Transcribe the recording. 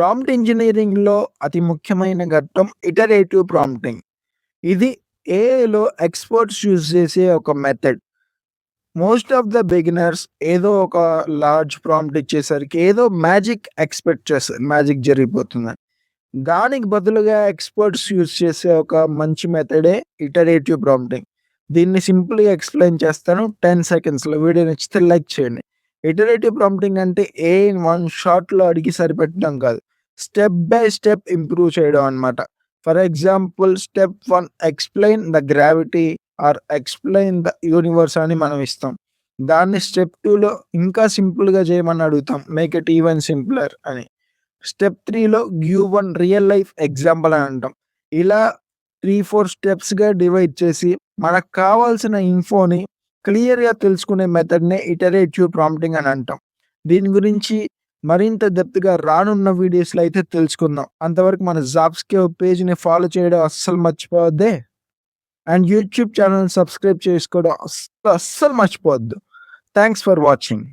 Prompt ఇంజనీరింగ్లో అతి ముఖ్యమైన ఘట్టం ఇటరేటివ్ ప్రాంప్టింగ్. ఇది ఏఐలో ఎక్స్‌పర్ట్స్ యూజ్ చేసే ఒక method. Most of the beginners ఏదో ఒక లార్జ్ ప్రాంప్ట్ ఇచ్చేసరికి ఏదో మ్యాజిక్ ఎక్స్‌పెక్ట్ చేస్తారు. మ్యాజిక్ జరిగిపోతుందని. దానికి బదులుగా ఎక్స్‌పర్ట్స్ యూజ్ చేసే ఒక మంచి మెథడే ఇటరేటివ్ ప్రాంప్టింగ్. దీన్ని సింపుల్‌గా ఎక్స్‌ప్లెయిన్ చేస్తాను 10 సెకండ్స్‌లో. వీడియో నచ్చితే లైక్ చేయండి. ఇటరేటివ్ ప్రాంప్టింగ్ అంటే ఏ వన్ షాట్‌లో అడిగి సరిపెట్టడం కాదు. స్టెప్ బై స్టెప్ ఇంప్రూవ్ చేయడం అనమాట for example step one explain the gravity or explain the universe అని మనం ఇస్తాం. దాన్ని స్టెప్ టూలో ఇంకా సింపుల్‌గా చేయమని అడుగుతాం. మేక్ ఇట్ ఈవెన్ సింప్లర్ అని. స్టెప్ త్రీలో give one real life example అని అంటాం. ఇలా 3, 4 స్టెప్స్‌గా డివైడ్ చేసి మనకు కావాల్సిన ఇన్ఫోని క్లియర్‌గా తెలుసుకునే మెథడ్‌నే ఇటరేటివ్ ప్రాంప్టింగ్ అని అంటాం. దీని గురించి మరింత డెప్త్‌గా రానున్న వీడియోస్‌లో అయితే తెలుసుకుందాం. అంతవరకు మన జాబ్స్కి పేజ్‌ని ఫాలో చేయడం అస్సలు మర్చిపోవద్దే. అండ్ యూట్యూబ్ ఛానల్ సబ్స్క్రైబ్ చేసుకోవడం అస్సలు, అస్సలు మర్చిపోవద్దు. Thanks for watching.